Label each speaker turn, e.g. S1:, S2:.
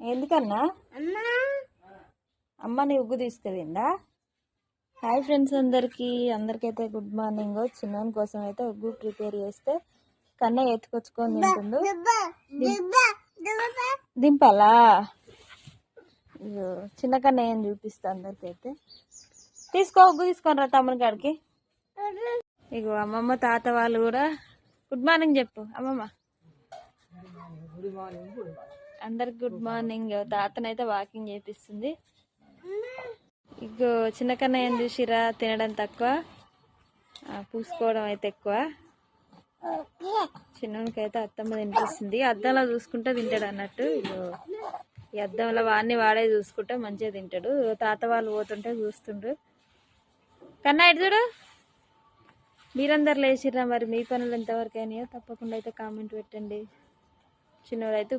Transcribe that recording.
S1: ఎందుకన్నా? అమ్మ నీ ఉగ్గు తీసుకెళ్ళిందా హాయ్ ఫ్రెండ్స్ అందరికీ. అందరికైతే గుడ్ మార్నింగ్. చిన్నోని కోసం అయితే ఉగ్గు ప్రిపేర్ చేస్తే కన్నయ్య ఎత్తుకొచ్చుకొని తింటుండు. దింపాలా? ఇగో చిన్న కన్నయ్య అని చూపిస్తా అందరికైతే. తీసుకో ఉగ్గు తీసుకొని రా తమ్ముని కాడికి. ఇగో అమ్మమ్మ తాత వాళ్ళు కూడా. గుడ్ మార్నింగ్ చెప్పు అమ్మమ్మ. అందరికి గుడ్ మార్నింగ్. తాతనైతే వాకింగ్ చేపిస్తుంది. ఇగో చిన్న కన్నయ్య ఏం చూసిరా తినడం తక్కువ. పూసుకోవడం అయితే ఎక్కువ. చిన్నకైతే అత్తమ్మ తినిపిస్తుంది. అద్దంలో చూసుకుంటే తింటాడు అన్నట్టు. ఇగో ఈ అద్దంలో వాడిని వాడే చూసుకుంటే మంచిగా తింటాడు. తాత వాళ్ళు పోతుంటే చూస్తుండ్రు. కన్నా ఇటు చూడు? మీరందరు లేచిర్రా మరి? మీ పనులు ఎంతవరకు అయినాయో తప్పకుండా అయితే కామెంట్ పెట్టండి. చిన్నవాడైతే